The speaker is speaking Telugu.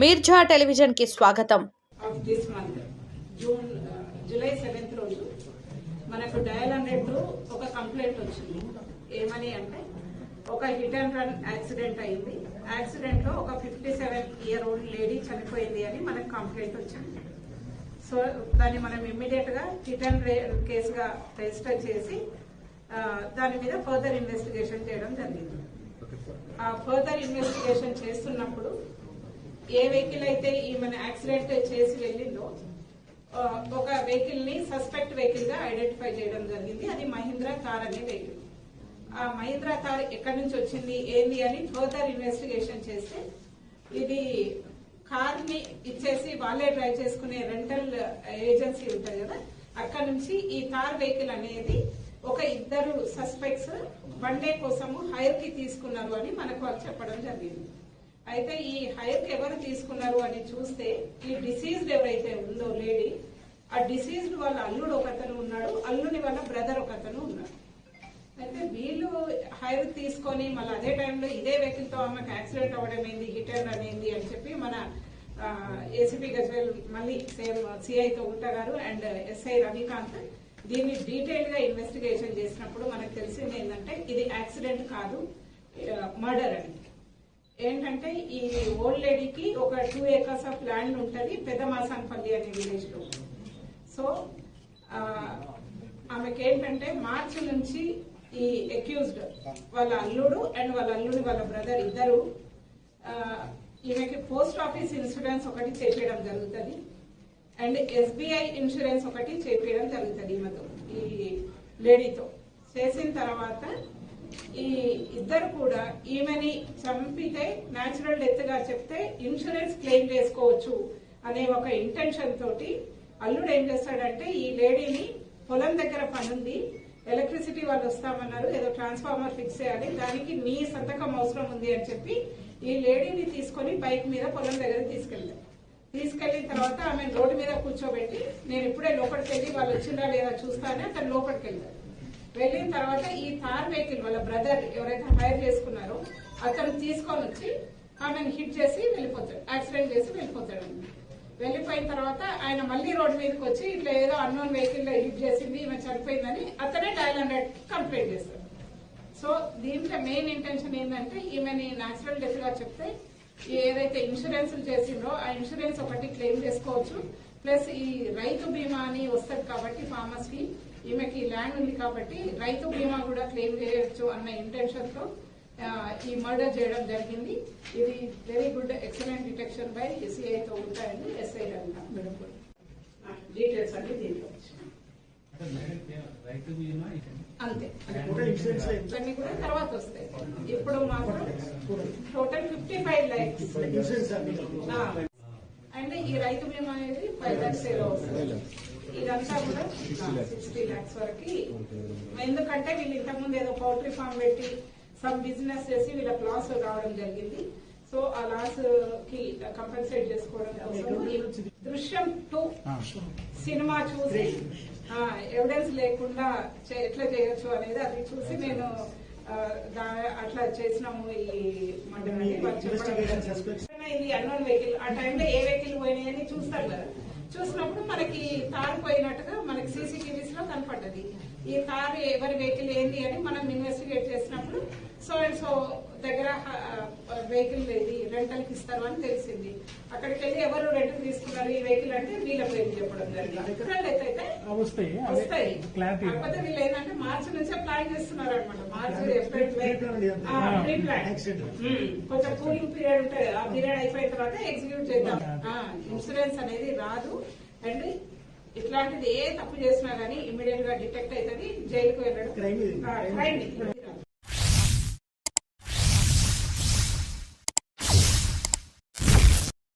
మీర్జా టెలివిజన్కి స్వాగతం. Of this month June July seventh రోజు మనకు డయల్ హండ్రెడ్ ఒక కంప్లైంట్ వచ్చింది. ఏమని అంటే ఒక హిట్ అండ్ రన్ యాక్సిడెంట్ అయింది. యాక్సిడెంట్లో ఒక fifty seven year old lady చనిపోయింది అని మనకు కంప్లైంట్ వచ్చింది. సో దాన్ని మనం ఇమ్మీడియట్గా హిట్ అండ్ కేసుగా రిజిస్టర్ చేసి ఆ, దాని మీద ఫర్దర్ ఇన్వెస్టిగేషన్ చేయడం జరిగింది. ఆ ఫర్దర్ ఇన్వెస్టిగేషన్ చేస్తున్నప్పుడు ఏ వెహికల్ అయితే ఈమెను యాక్సిడెంట్ చేసి వెళ్ళిందో ఒక వెహికల్ని సస్పెక్ట్ వెహికల్గా ఐడెంటిఫై చేయడం జరిగింది. అది మహీంద్రా కార్ అనే వెహికల్. ఆ మహీంద్రా కార్ ఎక్కడి నుంచి వచ్చింది ఏంది అని ఫర్దర్ ఇన్వెస్టిగేషన్ చేస్తే ఇది కార్ని ఇచ్చేసి వాళ్ళే డ్రైవ్ చేసుకునే రెంటల్ ఏజెన్సీ ఉంటుంది కదా అక్కడ నుంచి ఈ కార్ వెహికల్ అనేది ఒక ఇద్దరు సస్పెక్ట్స్ వన్ డే కోసము హైర్కి తీసుకున్నారు అని మనకు చెప్పడం జరిగింది. అయితే ఈ హైర్ ఎవరు తీసుకున్నారు అని చూస్తే ఈ డిసీజ్డ్ ఎవరైతే ఉందో లేడీ ఆ డిసీజ్డ్ వాళ్ళ అల్లుడు ఒకతను ఉన్నాడు. అల్లుని వాళ్ళ బ్రదర్ ఒకతను ఉన్నాడు. అయితే వీళ్ళు హైర్ తీసుకొని మళ్ళీ అదే టైంలో ఇదే వెహికల్తో ఆమెకు యాక్సిడెంట్ అవ్వడం ఏంది హిటర్ అనేది అని చెప్పి మన ఏసీపీ గజ్వేల్ మళ్ళీ సేమ్ సిఐతో ఉంటారు. అండ్ ఎస్ఐ రవికాంత్ దీన్ని డీటెయిల్గా ఇన్వెస్టిగేషన్ చేసినప్పుడు మనకు తెలిసింది ఏంటంటే ఇది యాక్సిడెంట్ కాదు మర్డర్ అని. ఏంటంటే ఈ ఓల్డ్ లేడీకి ఒక టూ ఏకర్స్ ఆఫ్ ల్యాండ్ ఉంటుంది పెద్ద మాసాన్పల్లి అనే విలేజ్లో. సో ఆమెకి ఏంటంటే మార్చి నుంచి ఈ అక్యూజ్డ్ వాళ్ళ అల్లుడు అండ్ వాళ్ళ అల్లుడు వాళ్ళ బ్రదర్ ఇద్దరు ఈమెకి పోస్ట్ ఆఫీస్ ఇన్సూరెన్స్ ఒకటి చేపించడం జరుగుతుంది అండ్ ఎస్బీఐ ఇన్సూరెన్స్ ఒకటి చేపించడం జరుగుతుంది ఈమెతో ఈ లేడీతో. చేసిన తర్వాత ఈ ఇద్దరు కూడా ఈమెని చంపితే న్యాచురల్ డెత్గా చెప్తే ఇన్సూరెన్స్ క్లెయిమ్ చేసుకోవచ్చు అనే ఒక ఇంటెన్షన్ తోటి అల్లుడు ఏం చేస్తాడంటే ఈ లేడీని పొలం దగ్గర పనుంది ఎలక్ట్రిసిటీ వాళ్ళు వస్తామన్నారు ఏదో ట్రాన్స్ఫార్మర్ ఫిక్స్ చేయాలి దానికి నీ సంతకం అవసరం ఉంది అని చెప్పి ఈ లేడీని తీసుకొని బైక్ మీద పొలం దగ్గర తీసుకెళ్తారు తీసుకెళ్ళిన తర్వాత ఆమె రోడ్డు మీద కూర్చోబెట్టి నేను ఇప్పుడే లోపలికి వెళ్ళి వాళ్ళు వచ్చిందా లేదా చూస్తానే అతను లోపలికి వెళ్తారు వెళ్ళిన తర్వాత ఈ థార్ వెహికల్ వాళ్ళ బ్రదర్ ఎవరైతే హైర్ చేసుకున్నారో అతను తీసుకొని వచ్చి ఆమెను హిట్ చేసి వెళ్ళిపోతాడు యాక్సిడెంట్ చేసి వెళ్ళిపోతాడు వెళ్ళిపోయిన తర్వాత ఆయన మళ్ళీ రోడ్డు మీదకి వచ్చి ఇట్లా ఏదో అన్నోన్ వెహికల్లో హిట్ చేసింది ఈమె చనిపోయిందని అతనే డైల్ హండ్రెడ్ కంప్లైంట్ చేస్తాడు. సో దీంట్లో మెయిన్ ఇంటెన్షన్ ఏంటంటే ఈమెని న్యాచురల్ డెత్గా చెప్తే ఏదైతే ఇన్సూరెన్స్ చేసిందో ఆ ఇన్సూరెన్స్ ఒకటి క్లెయిమ్ చేసుకోవచ్చు. ప్లస్ ఈ రైతు బీమా అని వస్తుంది కాబట్టి ఫార్మర్స్కి ఈమెకి ల్యాండ్ ఉంది కాబట్టి రైతు బీమా కూడా క్లెయిమ్ చేయొచ్చు అన్న ఇంటెన్షన్తో ఆ, ఈ మర్డర్ చేయడం జరిగింది. ఇది very good excellent detection by CI తో ఉంటాయండి ఎస్ఐ డీటెయిల్స్ అన్ని దీంట్లో అంతే. ఇవన్నీ కూడా తర్వాత వస్తాయి. ఇప్పుడు మాత్రం total fifty five lakhs and ఈ రైతు బీమా అనేది ఫైవ్ ల్యాక్స్ ఏదో వస్తుంది ఇదంతా కూడా సిక్స్టీ ల్యాక్స్ వరకు. ఎందుకంటే వీళ్ళు ఇంతకుముందు ఏదో పౌల్ట్రీ ఫామ్ పెట్టి సమ్ బిజినెస్ చేసి వీళ్ళకి లాస్ రావడం జరిగింది. సో ఆ లాస్కి కంపెన్సేట్ చేసుకోవడం కోసం దృశ్యం టూ సినిమా చూసి ఎవిడెన్స్ లేకుండా ఎట్లా చేయొచ్చు అనేది అది చూసి నేను అట్లా చేసినాము ఈ మండలం ఇది అన్నోన్ వెహికల్ ఆ టైంలో ఏ వెహికల్ పోయినాయని చూస్తారు కదా. చూసినప్పుడు మనకి తారు పోయినట్టుగా మనకి సీసీటీవీస్లో కనపడ్డది. ఈ తారు ఎవరి వెహికల్ ఏంది అని మనం ఇన్వెస్టిగేట్ చేసినప్పుడు సో అండ్ సో దగ్గర వెహికల్ ఇది రెంటల్కి ఇస్తారు అని తెలిసింది. అక్కడికి వెళ్ళి ఎవరు రెంట్ తీసుకున్నారు ఈ వెహికల్ అంటే వీళ్ళ పేరు చెప్పడం జరిగింది. వస్తాయి. కాకపోతే వీళ్ళు ఏంటంటే మార్చి నుంచే ప్లాన్ చేస్తున్నారు అనమాట మార్చి కొంచెం కూలింగ్ పీరియడ్ ఉంటుంది ఆ పీరియడ్ అయిపోయిన తర్వాత ఎగ్జిక్యూట్ చేద్దాం. ఇన్సూరెన్స్ అనేది రాదు. అండ్ ఇట్లాంటిది ఏ తప్పు చేసినా గానీ ఇమీడియట్గా డిటెక్ట్ అవుతుంది జైలుకు వెళ్ళడం